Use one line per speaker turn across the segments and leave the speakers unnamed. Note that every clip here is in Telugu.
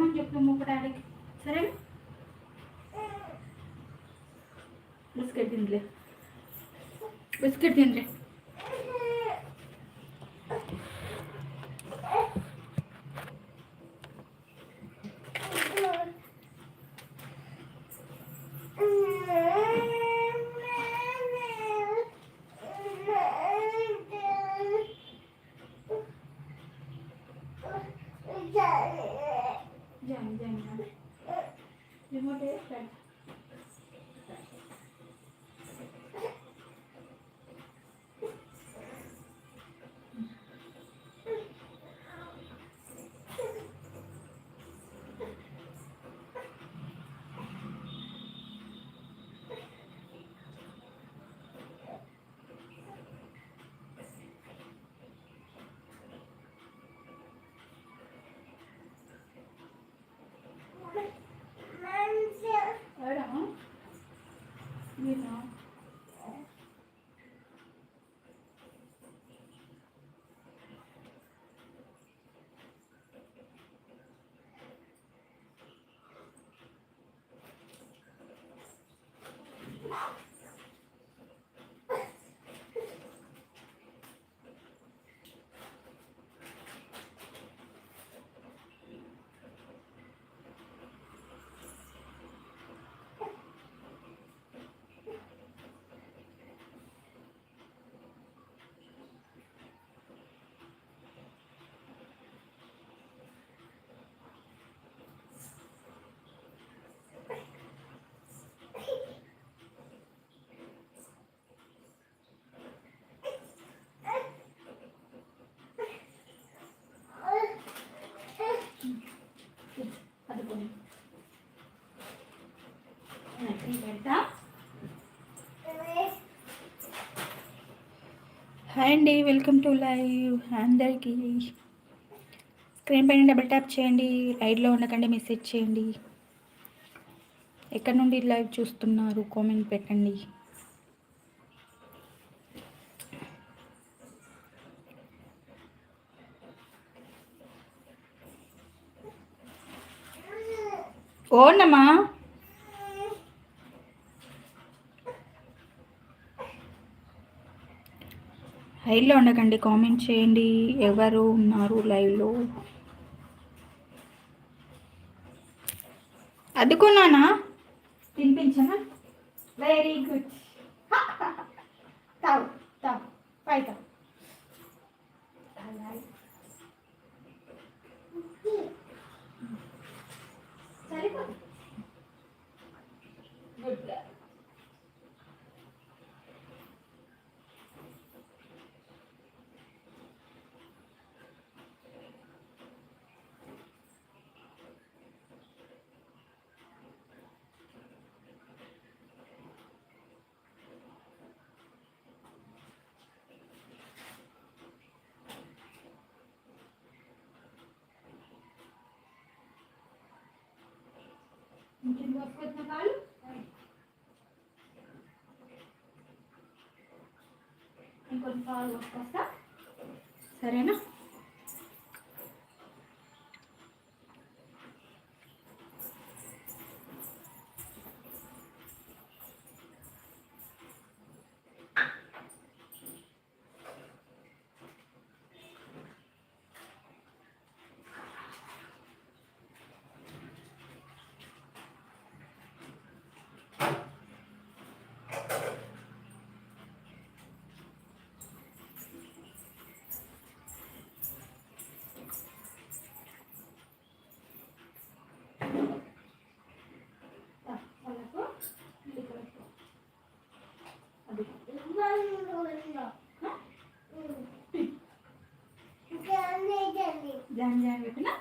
తెమ్మని చెప్పు ముప్ప డాడీకి సరే బిస్కెట్ తిందిలే బిస్కెట్ తింటే জানি জানি না রিমোটে పెడతా. హాయ్ అండి వెల్కమ్ టు లైవ్ అందరికీ. స్క్రీన్ పైన డబుల్ ట్యాప్ చేయండి రైడ్లో ఉండకండి మెసేజ్ చేయండి. ఎక్కడి నుండి లైవ్ చూస్తున్నారు? కామెంట్ పెట్టండి. ఓనమ్మా లైవ్లో ఉండకండి కామెంట్ చేయండి. ఎవరు ఉన్నారు లైవ్లో? అద్దుకున్నానా తినిపించనా వెరీ గుడ్ తావు తావు పై ఇంకొన్ని పాలు వస్తా. సరేనా దా, వాళ్ళకు ఇది కలుపుకో. అది. హ? జాన్ జాన్ పెట్టినా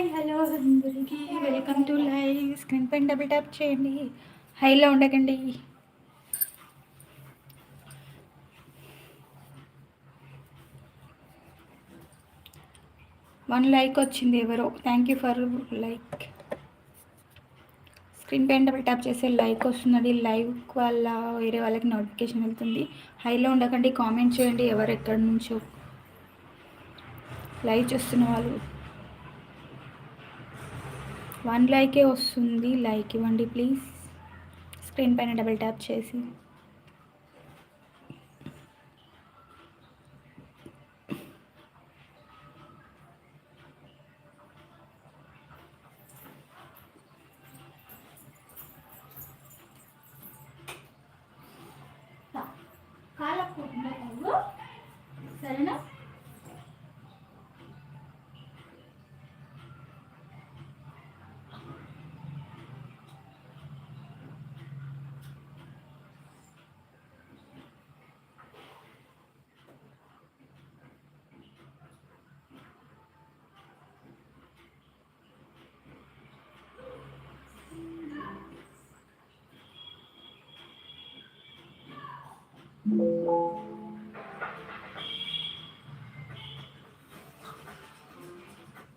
హాయ్ హలో అందరికీ. వెల్కమ్ టు లైవ్ స్క్రీన్ పైన డబుల్ ట్యాప్ చేయండి. హైలో ఉండకండి. వన్ లైక్ వచ్చింది ఎవరో. Thank you for like screen పైన డబుల్ ట్యాప్ చేస్తే లైక్ వస్తున్నది. లైవ్ వల్ల వేరే వాళ్ళకి నోటిఫికేషన్ వెళ్తుంది. హైలో ఉండకండి. కామెంట్ చేయండి ఎవరు ఎక్కడి నుంచో. లైవ్ చూస్తున్న వాళ్ళు. వన్ లైకే వస్తుంది లైక్ ఇవ్వండి ప్లీజ్. స్క్రీన్ పైన డబుల్ ట్యాప్ చేసి.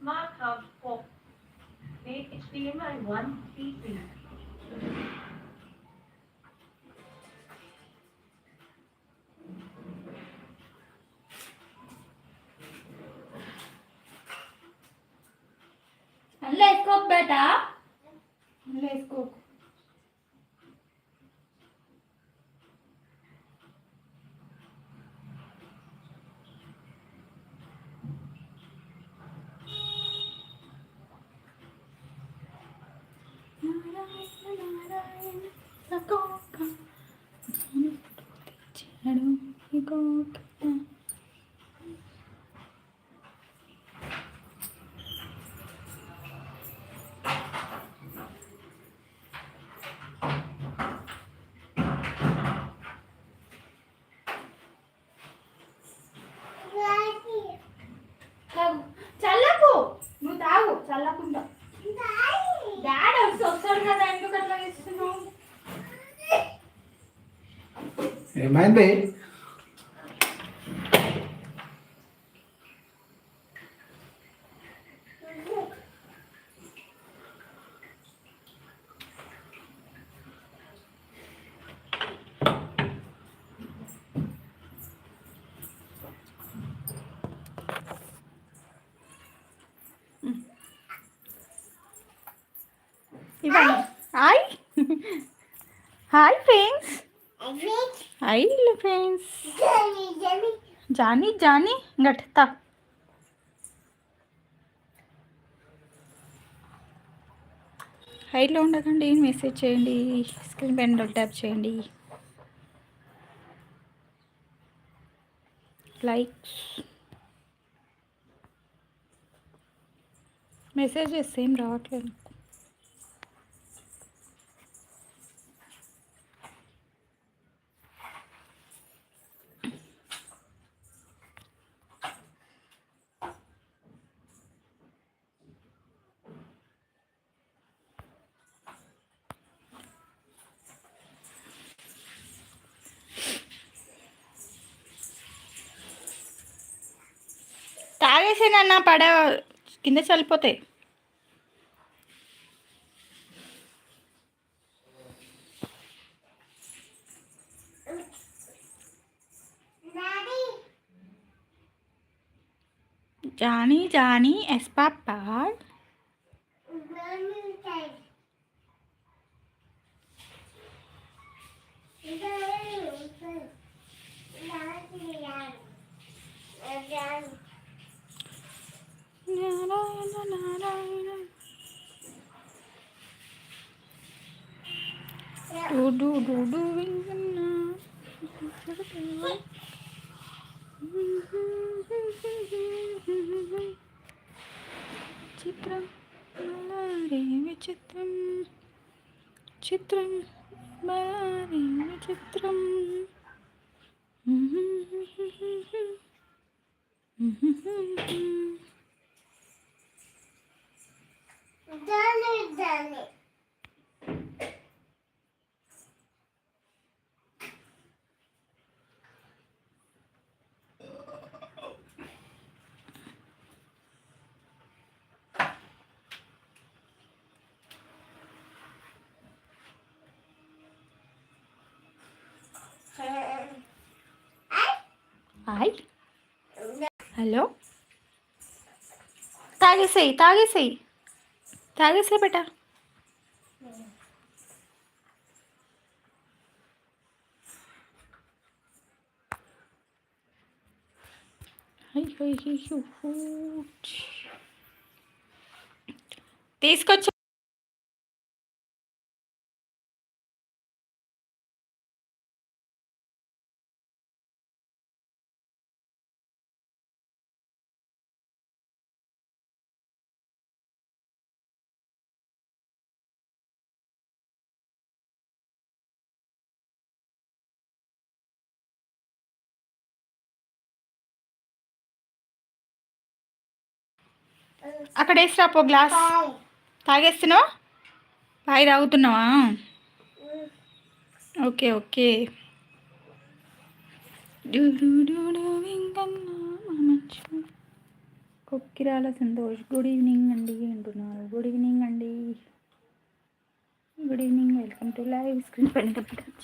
Markup 6 HTML 1
CC my ভাই Ivan.
Hi.
Hi, friends. Hi, friends. Hi friends Johny Johny గట్తా హైట్లో ఉండకండి మెసేజ్ చేయండి? స్క్రీన్ పైన ట్యాప్ చేయండి. లైక్స్ మెసేజెస్ ఏం రావట్లేదు. తాగేసేనన్నా పడ కింద చల్లిపోతాయి Johny Johny yes papa. Do do do do ചിത്രം വളരെ വിചിത്രം ചിത്രം വളരെ വിചിത്രം Mm-hmm. കളഞ്ഞ് ഹായ്. ഹലോ. താഴെ സൈ താഴെ സൈ తీసుకొచ్చి అక్కడ వేసిరా పో గ్లాస్. తాగేస్తున్నావా? బాయ్ తాగుతున్నావా? Okay okay. Kokkirala Santosh. Good evening అండి అంటున్నారు. గుడ్ ఈవినింగ్ అండి. Good evening. Welcome to live. Screen పైన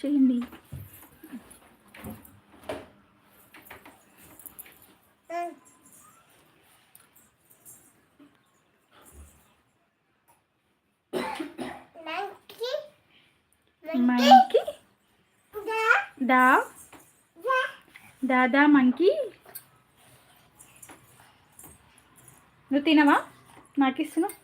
చేయండి మంకీ దా దాదా మనకి. నువ్వు తినవా? నాకు ఇస్తున్నావు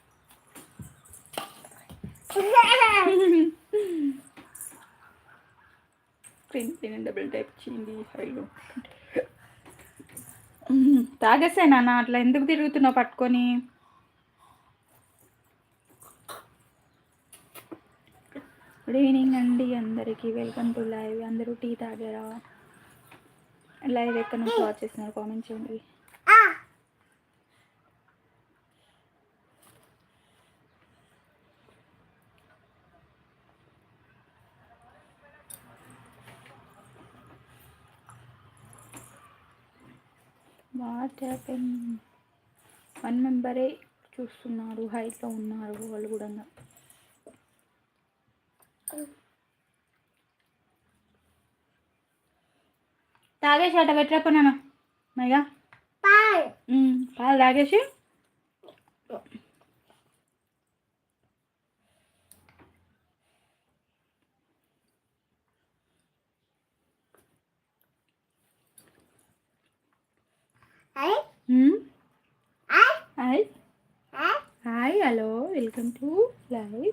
స్క్రీన్ డబుల్ టైప్ చేయండి హైలో తాగేసా నాన్న అట్లా ఎందుకు తిరుగుతున్నావు పట్టుకొని? గుడ్ ఈవినింగ్ అండి అందరికీ. వెల్కమ్ టు లైవ్ అందరూ టీ తాగారా? లైవ్ ఎక్కడ నుంచి వాచ్ చేస్తున్నారు కామెంట్ చేయండి. వాట్ హ్యాపెన్ వన్ మెంబరే చూస్తున్నారు హైట్లో ఉన్నారు వాళ్ళు కూడా తాగేసి అట్ట పెట్టలేకపోయినాను మైగా ఉమ్, పాలు తాగేసి. Hi. Hello. Welcome to live.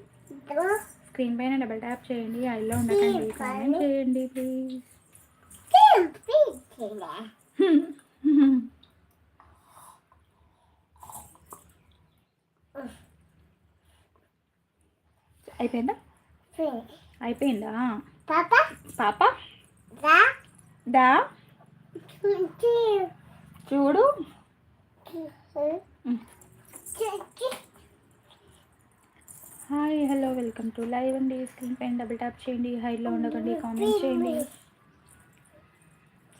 Screen పైన డబల్ ట్యాప్ చేయండి. ఐలో ఉండకండి కామెంట్ చేయండి ప్లీజ్ అయిపోయిందా? అయిపోయిందా? పాప? దా? చూడు. Hi hello welcome to live అండి స్క్రీన్ పైన డబుల్ ట్యాప్ చేయండి. హైలో ఉండకండి. కామెంట్ చేయండి.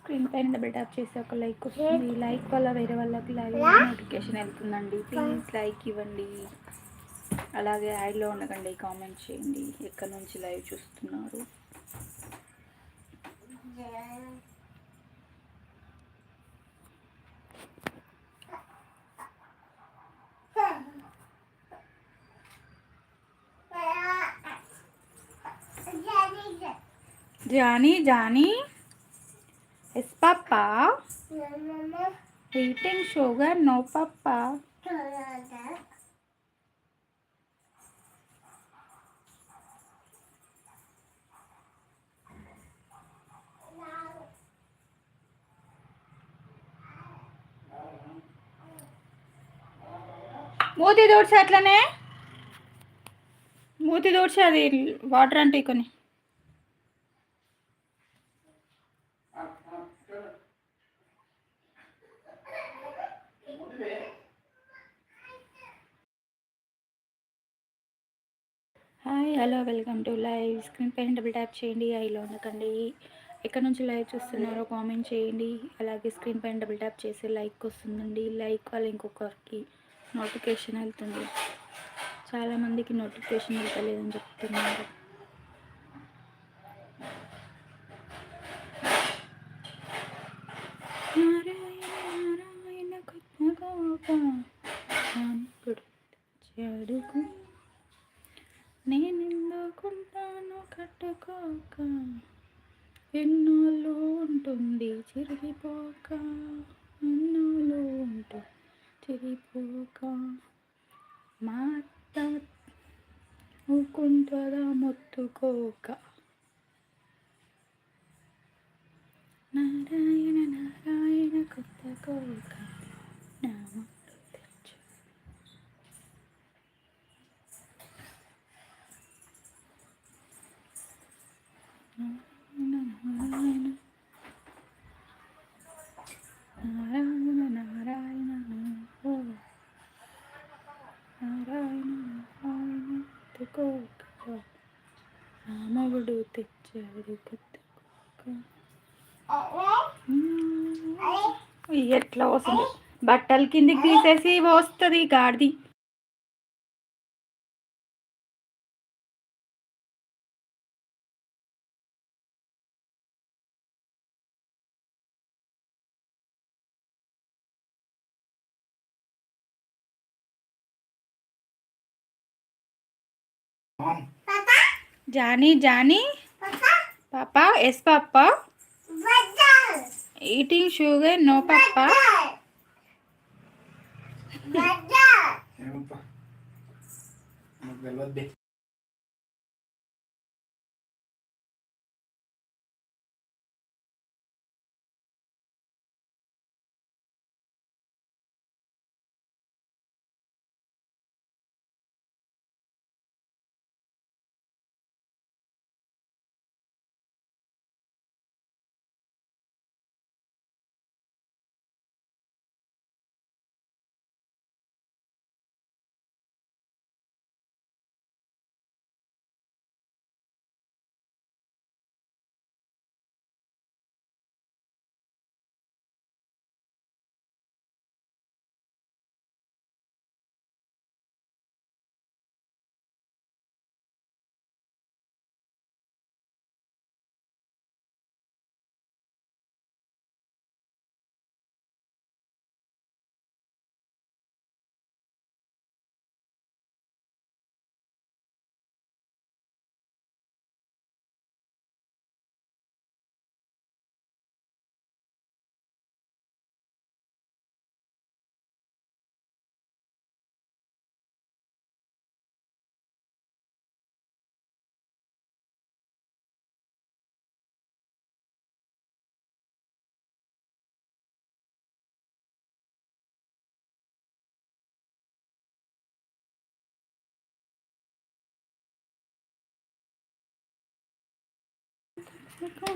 స్క్రీన్ పైన డబుల్ ట్యాప్ చేసి ఒక లైక్ వస్తుంది. లైక్ వల్ల వేరే వాళ్ళకి లైవ్ నోటిఫికేషన్ వెళ్తుందండి. ప్లీజ్ లైక్ ఇవ్వండి. అలాగే హైలో ఉండకండి కామెంట్ చేయండి. ఎక్కడి నుంచి లైవ్ చూస్తున్నారు? Johny Johny? Yes papa eating sugar no papa మూతి దూడ్చి అట్లనే. మూతి దూడ్చి అది వాటర్ అంటే కొన్ని. Hi hello welcome to live. Screen పైన డబుల్ ట్యాప్ చేయండి. ఐలో ఉండకండి. ఎక్కడ నుంచి లైవ్ చూస్తున్నారో కామెంట్ చేయండి. అలాగే స్క్రీన్ పైన డబుల్ ట్యాప్ చేసి లైక్ వస్తుందండి. లైక్ వాళ్ళు ఇంకొకరికి నోటిఫికేషన్ వెళ్తుంది. చాలామందికి నోటిఫికేషన్ వెళ్తలేదని చెప్తున్నారు. నారాయణ నారాయణ నేనెందుకుంటాను కట్టుకోక. ఎన్నోళ్ళు ఉంటుంది చిరిగిపోక. ఎన్నోళ్ళు ఉంటుంది చిరిగిపోక. మా అత్త ఊకుంటుందా మొత్తుకోక. నారాయణ నారాయణ కొత్త కోక నామడు తెచ్చు నారాయణ నారాయణ నారాయణ ఓ నారాయణ నారాయణ కొత్త కోక రామవుడు తెచ్చాడు కొత్త ఎట్లా వస్తుంది బట్టలు కిందికి తీసేసి వస్తుంది గాడిది Johny Johny. Papa yes papa. Eating sugar no papa.
ఏమప్పా? నాకు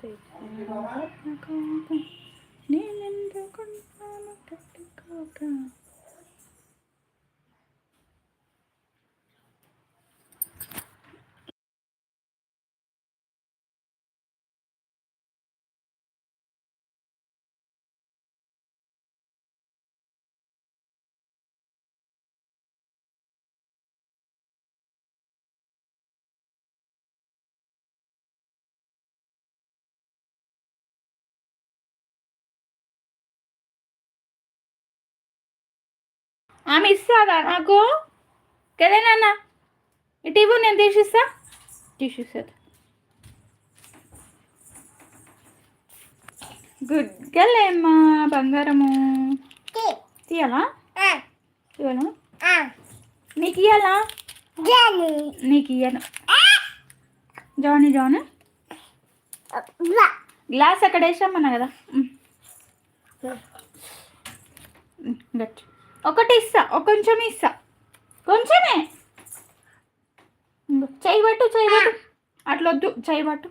తెలియద్ది
అలోహ కరా నేను ఎందుకు నేనెందుకుంటాను కట్టుకోక ఆమె ఇస్తాదా నాకు? కదా నాన్న? ఇటు ఇవ్వు నేను తీసిస్తా. తీసిస్తా. గుడ్ గలేమ్మా బంగారము. తీయాలా? తీయాలా నీకు ఇయ్యాలా? నీకు ఇయ్యను. జానీ జాను. గ్లాస్ అక్కడ వేసామన్నా కదా. గట్టి. ఒకటి ఇస్తా ఒక కొంచెం ఇస్తా కొంచెమే చెయ్యి పట్టు చెయ్యి పట్టు. అట్లా వద్దు చెయ్యి పట్టు.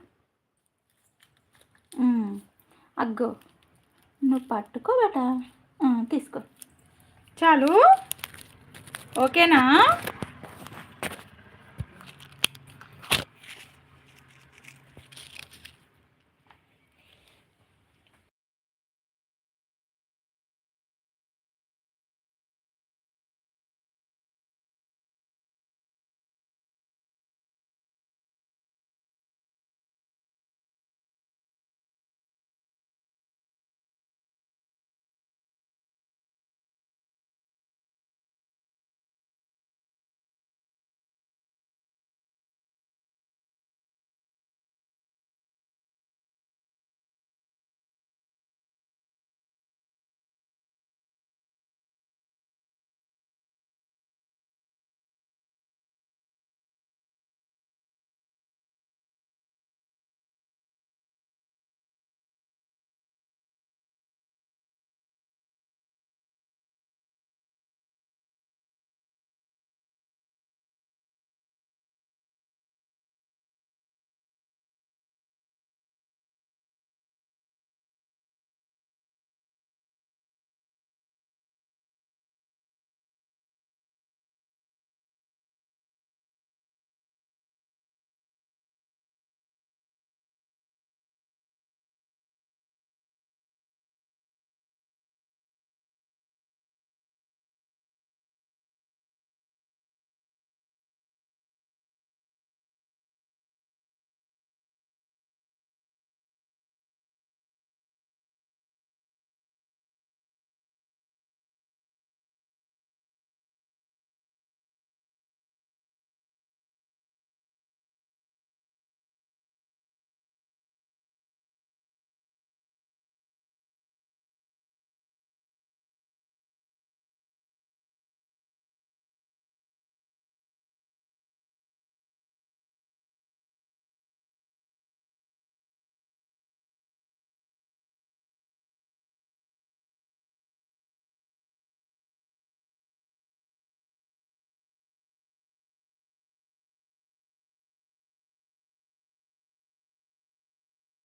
అగ్గో. నువ్వు పట్టుకో బట తీసుకో. చాలు. ఓకేనా?